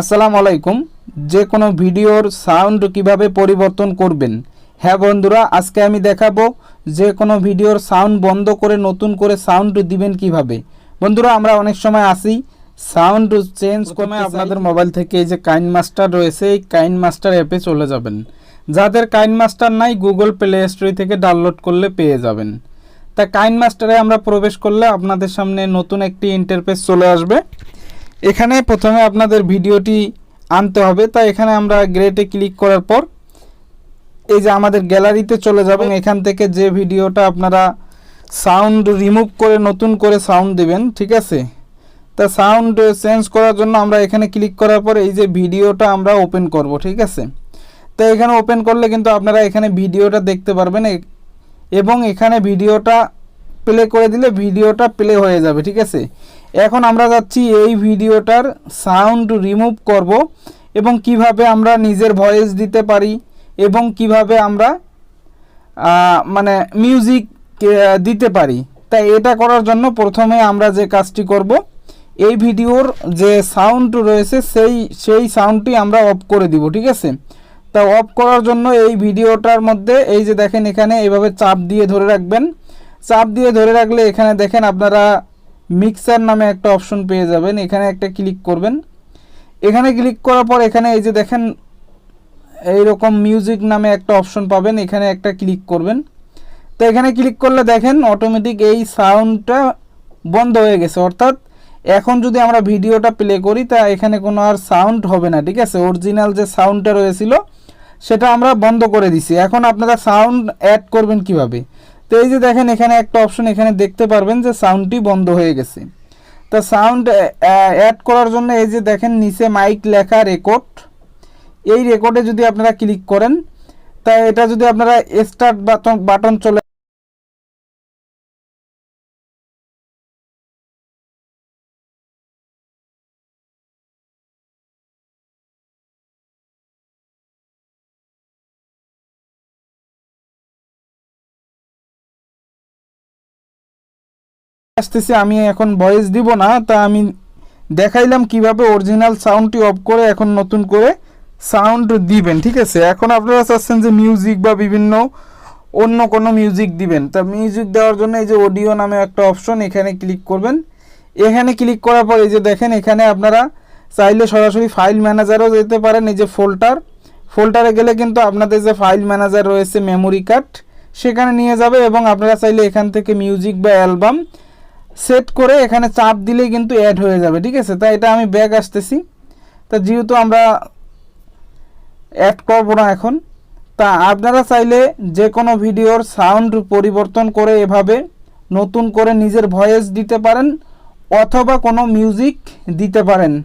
আসসালামু আলাইকুম। যে কোনো ভিডিওর সাউন্ড কীভাবে পরিবর্তন করবেন? হ্যাঁ বন্ধুরা আজকে আমি দেখাবো যে কোনো ভিডিওর সাউন্ড বন্ধ করে নতুন করে সাউন্ড দিবেন কীভাবে। বন্ধুরা আমরা অনেক সময় আসি সাউন্ড চেঞ্জ করতে আপনাদের মোবাইল থেকে এই যে কাইন মাস্টার রয়েছে এই কাইন মাস্টার অ্যাপে চলে যাবেন। যাদের কাইন মাস্টার নাই গুগল প্লে স্টোর থেকে ডাউনলোড করলে পেয়ে যাবেন। তা কাইন মাস্টারে আমরা প্রবেশ করলে আপনাদের সামনে নতুন একটি ইন্টারফেস চলে আসবে। এখানে প্রথমে আপনাদের ভিডিওটি আনতে হবে। তাই এখানে আমরা গ্রেটে ক্লিক করার পর এই যে আমাদের গ্যালারিতে চলে যাবেন এখান থেকে যে ভিডিওটা আপনারা সাউন্ড রিমুভ করে, নতুন করে সাউন্ড দেবেন, ঠিক আছে? তা সাউন্ড চেঞ্জ করার জন্য আমরা এখানে ক্লিক করার পর এই যে ভিডিওটা আমরা ওপেন করব, ঠিক আছে? তো এখানে ওপেন করলে কিন্তু আপনারা এখানে ভিডিওটা দেখতে পারবেন এবং এখানে ভিডিওটা প্লে করে দিলে ভিডিওটা প্লে হয়ে যাবে, ঠিক আছে? এখন আমরা যাচ্ছি এই ভিডিওটার সাউন্ড রিমুভ করব এবং কীভাবে আমরা নিজের ভয়েস দিতে পারি এবং কীভাবে আমরা মানে মিউজিক দিতে পারি। তাই এটা করার জন্য প্রথমে আমরা যে কাজটি করব, এই ভিডিওর যে সাউন্ড রয়েছে সেই সেই সাউন্ডটি আমরা অফ করে দিব, ঠিক আছে? তা অফ করার জন্য এই ভিডিওটার মধ্যে, এই যে দেখেন এখানে এভাবে চাপ দিয়ে ধরে রাখবেন। চাপ দিয়ে ধরে রাখলে এখানে দেখেন আপনারা মিক্সার নামে একটা অপশন পেয়ে যাবেন। এখানে একটা ক্লিক করবেন। এখানে ক্লিক করার পর এখানে এই যে দেখেন, এইরকম মিউজিক নামে একটা অপশন পাবেন। এখানে একটা ক্লিক করবেন। তো এখানে ক্লিক করলে দেখেন অটোমেটিক এই সাউন্ডটা বন্ধ হয়ে গেছে। অর্থাৎ এখন যদি আমরা ভিডিওটা প্লে করি, তা এখানে কোনো আর সাউন্ড হবে না, ঠিক আছে? অরিজিনাল যে সাউন্ডটা রয়েছিল, সেটা আমরা বন্ধ করে দিছি। এখন আপনারা সাউন্ড অ্যাড করবেন কীভাবে? তো এই যে দেখেন, এখানে একটা অপশন এখানে দেখতে পারবেন যে সাউন্ডটি বন্ধ হয়ে গেছে। তো সাউন্ড অ্যাড করার জন্য এই যে দেখেন, নিচে মাইক লেখা রেকর্ড এই রেকর্ডে যদি আপনারা ক্লিক করেন, তা এটা যদি আপনারা স্টার্ট বাটন চলে আসতেছি, আমি এখন ভয়েস দিব না, তা আমি দেখাইলাম কীভাবে অরিজিনাল সাউন্ডটি অফ করে এখন নতুন করে সাউন্ড দিবেন, ঠিক আছে? এখন আপনারা চাচ্ছেন যে মিউজিক বা বিভিন্ন অন্য কোনো মিউজিক দিবেন, তা মিউজিক দেওয়ার জন্য এই যে অডিও নামে একটা অপশন এখানে ক্লিক করবেন। এখানে ক্লিক করার পর এই যে দেখেন, এখানে আপনারা চাইলে সরাসরি ফাইল ম্যানেজারও যেতে পারেন, এই যে ফোল্ডার ফোল্ডারে গেলে কিন্তু আপনাদের যে ফাইল ম্যানেজার রয়েছে মেমোরি কার্ড সেখানে নিয়ে যাবে এবং আপনারা চাইলে এখান থেকে মিউজিক বা অ্যালবাম সেট করে এখানে চাপ দিলে কিন্তু অ্যাড হয়ে যাবে, ঠিক আছে? তাই এটা আমি ব্যাগ আসতেছি। তা যেহেতু আমরা অ্যাড করব না এখন, তা আপনারা চাইলে যে কোনো ভিডিওর সাউন্ড পরিবর্তন করে এভাবে নতুন করে নিজের ভয়েস দিতে পারেন, অথবা কোনো মিউজিক দিতে পারেন।